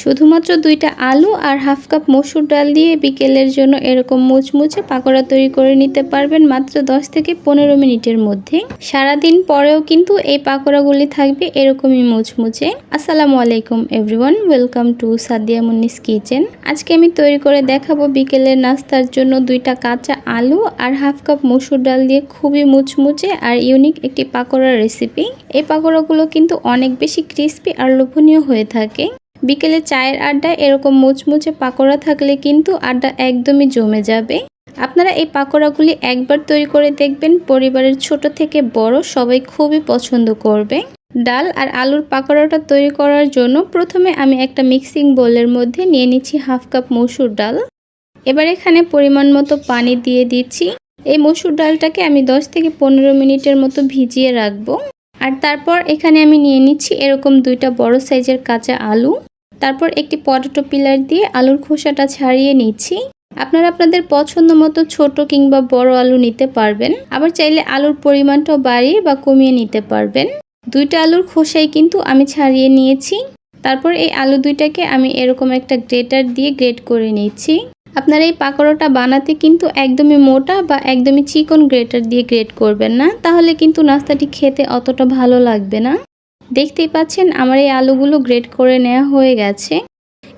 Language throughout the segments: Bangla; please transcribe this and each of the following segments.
শুধুমাত্র দুইটা আলু আর হাফ কাপ মসুর ডাল দিয়ে বিকেলের জন্য এরকম মুচমুচে পাকোড়া তৈরি করে নিতে পারবেন মাত্র 10 থেকে পনেরো মিনিটের মধ্যে। সারাদিন পরেও কিন্তু এই পাকোড়াগুলি থাকবে এরকমই মুচমুচে। আসসালামু আলাইকুম everyone welcome to Sadia Munni's kitchen. আজকে আমি তৈরি করে দেখাবো বিকেলের নাস্তার জন্য দুইটা কাঁচা আলু আর হাফ কাপ মসুর ডাল দিয়ে খুবই মুচমুচে আর ইউনিক একটি পাকোড়ার রেসিপি এই পাকোড়াগুলো কিন্তু অনেক বেশি ক্রিস্পি আর লোভনীয় হয়ে থাকে। বিকেলে চায়ের আড্ডায় এরকম মুচমুচে পাকোড়া থাকলে কিন্তু আড্ডা একদমই জমে যাবে। আপনারা এই পাকোড়াগুলি একবার তৈরি করে দেখবেন, পরিবারের ছোট থেকে বড় সবাই খুবই পছন্দ করবে। ডাল আর আলুর পাকোড়াটা তৈরি করার জন্য প্রথমে আমি একটা মিক্সিং বোলের মধ্যে নিয়ে নিচ্ছি হাফ কাপ মসুর ডাল। এবার এখানে পরিমাণ মতো পানি দিয়ে দিচ্ছি। এই মসুর ডালটাকে আমি 10 থেকে পনেরো মিনিটের মতো ভিজিয়ে রাখব। আর তারপর এখানে আমি নিয়ে নিচ্ছি এরকম দুইটা বড় সাইজের কাঁচা আলু। তারপর একটি পটেটো পিলার দিয়ে আলুর খোসাটা ছাড়িয়ে নিচ্ছি। আপনারা আপনাদের পছন্দ মতো ছোট কিংবা বড় আলু নিতে পারবেন। আবার চাইলে আলুর পরিমাণটাও বাড়িয়ে বা কমিয়ে নিতে পারবেন। দুইটা আলুর খোসাই কিন্তু আমি ছাড়িয়ে নিয়েছি। তারপর এই আলু দুইটাকে আমি এরকম একটা গ্রেটার দিয়ে গ্রেট করে নিচ্ছি। আপনার এই পাকোড়াটা বানাতে কিন্তু একদমই মোটা বা একদমই চিকন গ্রেটার দিয়ে গ্রেট করবেন না। তাহলে কিন্তু নাস্তাটি খেতে অতটা ভালো লাগবে না। দেখতেই পাচ্ছেন আমার এই আলুগুলো গ্রেট করে নেওয়া হয়ে গেছে।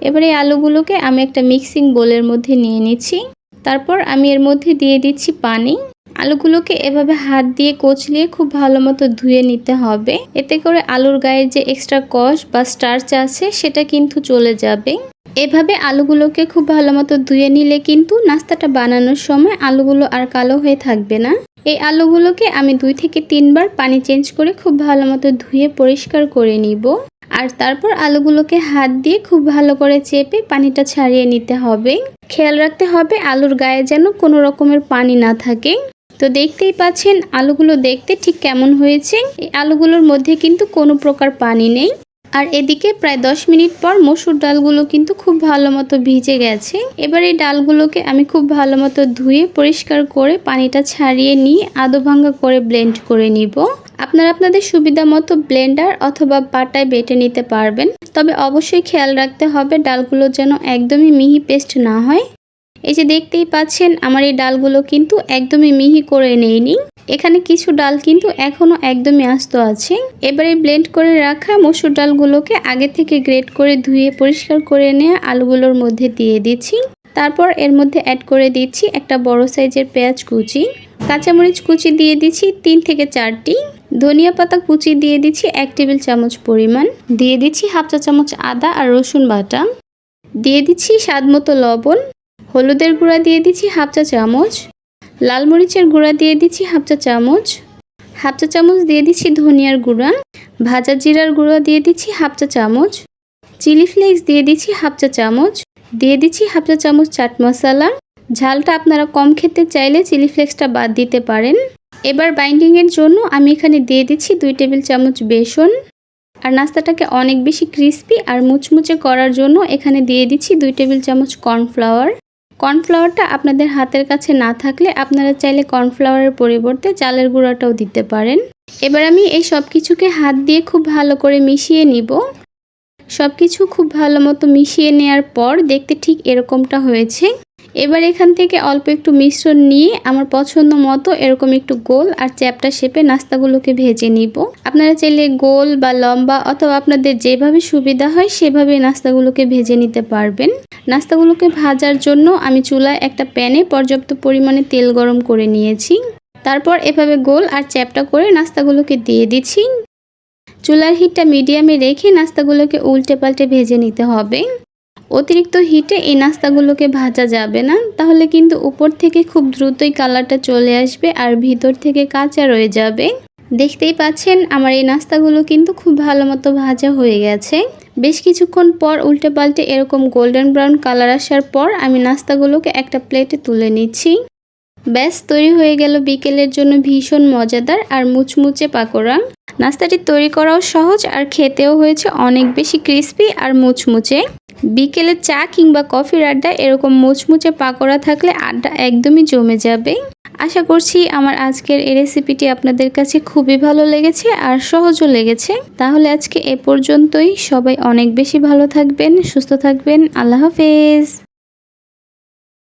এবার এই আলুগুলোকে আমি একটা মিক্সিং বোলের মধ্যে নিয়ে নিচ্ছি। তারপর আমি এর মধ্যে দিয়ে দিচ্ছি পানি। আলুগুলোকে এভাবে হাত দিয়ে কচলিয়ে খুব ভালো মতো ধুয়ে নিতে হবে। এতে করে আলুর গায়ের যে এক্সট্রা কষ বা স্টার্চ আছে সেটা কিন্তু চলে যাবে। এভাবে আলুগুলোকে খুব ভালো মতো ধুয়ে নিলে কিন্তু নাস্তাটা বানানোর সময় আলুগুলো আর কালো হয়ে থাকবে না। এই আলুগুলোকে আমি দুই থেকে তিনবার পানি চেঞ্জ করে খুব ভালো মতো ধুয়ে পরিষ্কার করে নিব। আর তারপর আলুগুলোকে হাত দিয়ে খুব ভালো করে চেপে পানিটা ছাড়িয়ে নিতে হবে। খেয়াল রাখতে হবে আলুর গায়ে যেন কোনো রকমের পানি না থাকে। তো দেখতেই পাচ্ছেন আলুগুলো দেখতে ঠিক কেমন হয়েছে। এই আলুগুলোর মধ্যে কিন্তু কোনো প্রকার পানি নেই। আর এদিকে প্রায় দশ মিনিট পর মসুর ডালগুলো কিন্তু খুব ভালো মতো ভিজে গেছে। এবার এই ডালগুলোকে আমি খুব ভালো মতো ধুয়ে পরিষ্কার করে পানিটা ছাড়িয়ে নিয়ে আদো ভাঙ্গা করে ব্লেন্ড করে নিব। আপনারা আপনাদের সুবিধা মতো ব্লেন্ডার অথবা পাটায় বেটে নিতে পারবেন। তবে অবশ্যই খেয়াল রাখতে হবে ডালগুলো যেন একদমই মিহি পেস্ট না হয়। এই যে দেখতেই পাচ্ছেন, আমার এই ডালগুলো কিন্তু একদমই মিহি করে নেইনি। এখানে কিছু ডাল কিন্তু এখনও একদমই আস্ত আছে। এবারে ব্লেন্ড করে রাখা মসুর ডালগুলোকে আগে থেকে গ্রেট করে ধুয়ে পরিষ্কার করে নেওয়া আলুগুলোর মধ্যে দিয়ে দিচ্ছি। তারপর এর মধ্যে অ্যাড করে দিচ্ছি একটা বড় সাইজের পেঁয়াজ কুচি। কাঁচামরিচ কুচি দিয়ে দিচ্ছি তিন থেকে চারটি। ধনিয়া পাতা কুচি দিয়ে দিচ্ছি এক টেবিল চামচ পরিমাণ। দিয়ে দিচ্ছি হাফ চা চামচ আদা আর রসুন বাটা। দিয়ে দিচ্ছি স্বাদ মতো লবণ। হলুদের গুঁড়া দিয়ে দিচ্ছি হাফ চা চামচ। লাল মরিচের গুঁড়া দিয়ে দিচ্ছি হাফ চা চামচ। হাফ চা চামচ দিয়ে দিচ্ছি ধনিয়ার গুঁড়া। ভাজা জিরার গুঁড়া দিয়ে দিচ্ছি হাফ চা চামচ। চিলি ফ্লেক্স দিয়ে দিচ্ছি হাফ চা চামচ। দিয়ে দিচ্ছি হাফ চা চামচ চাট মশলা। ঝালটা আপনারা কম খেতে চাইলে চিলি ফ্লেক্সটা বাদ দিতে পারেন। এবার বাইন্ডিংয়ের জন্য আমি এখানে দিয়ে দিচ্ছি দুই টেবিল চামচ বেসন। আর নাস্তাটাকে অনেক বেশি ক্রিস্পি আর মুচমুচে করার জন্য এখানে দিয়ে দিচ্ছি দুই টেবিল চামচ কর্নফ্লাওয়ার। কর্নফ্লাওয়ারটা আপনাদের হাতের কাছে না থাকলে আপনারা চাইলে কর্নফ্লাওয়ারের পরিবর্তে চালের গুঁড়াটাও দিতে পারেন। এবার আমি এই সব কিছুকে হাত দিয়ে খুব ভালো করে মিশিয়ে নিব। সব কিছু খুব ভালো মতো মিশিয়ে নেওয়ার পর দেখতে ঠিক এরকমটা হয়েছে। এবার এখান থেকে অল্প একটু মিশ্রণ নিয়ে আমার পছন্দ মতো এরকম একটু গোল আর চ্যাপটা শেপে নাস্তাগুলোকে ভেজে নিব। আপনারা চাইলে গোল বা লম্বা অথবা আপনাদের যেভাবে সুবিধা হয় সেভাবে নাস্তাগুলোকে ভেজে নিতে পারবেন। নাস্তাগুলোকে ভাজার জন্য আমি চুলায় একটা প্যানে পর্যাপ্ত পরিমাণে তেল গরম করে নিয়েছি। তারপর এভাবে গোল আর চ্যাপটা করে নাস্তাগুলোকে দিয়ে দিচ্ছি। চুলার হিটটা মিডিয়ামে রেখে নাস্তাগুলোকে উল্টে পাল্টে ভেজে নিতে হবে। অতিরিক্ত হিটে এই নাস্তাগুলোকে ভাজা যাবে না। তাহলে কিন্তু উপর থেকে খুব দ্রুতই কালারটা চলে আসবে আর ভিতর থেকে কাঁচা রয়ে যাবে। দেখতেই পাচ্ছেন আমার এই নাস্তাগুলো কিন্তু খুব ভালো মতো ভাজা হয়ে গেছে। বেশ কিছুক্ষণ পর উল্টে পাল্টে এরকম গোল্ডেন ব্রাউন কালার আসার পর আমি নাস্তাগুলোকে একটা প্লেটে তুলে নিচ্ছি। ব্যাস, তৈরি হয়ে গেল বিকেলের জন্য ভীষণ মজাদার আর মুচমুচে পাকোড়া। নাস্তাটি তৈরি করাও সহজ আর খেতেও হয়েছে অনেক বেশি ক্রিস্পি আর মুচমুচে। বিকেলে চা কিংবা কফির আড্ডা, এরকম মুচমুচে পাকোড়া থাকলে আড্ডা একদমই জমে যাবে। আশা করছি আমার আজকের এই রেসিপিটি আপনাদের কাছে খুবই ভালো লেগেছে আর সহজও লেগেছে। তাহলে আজকে এ পর্যন্তই। সবাই অনেক বেশি ভালো থাকবেন, সুস্থ থাকবেন। আল্লাহ হাফেজ।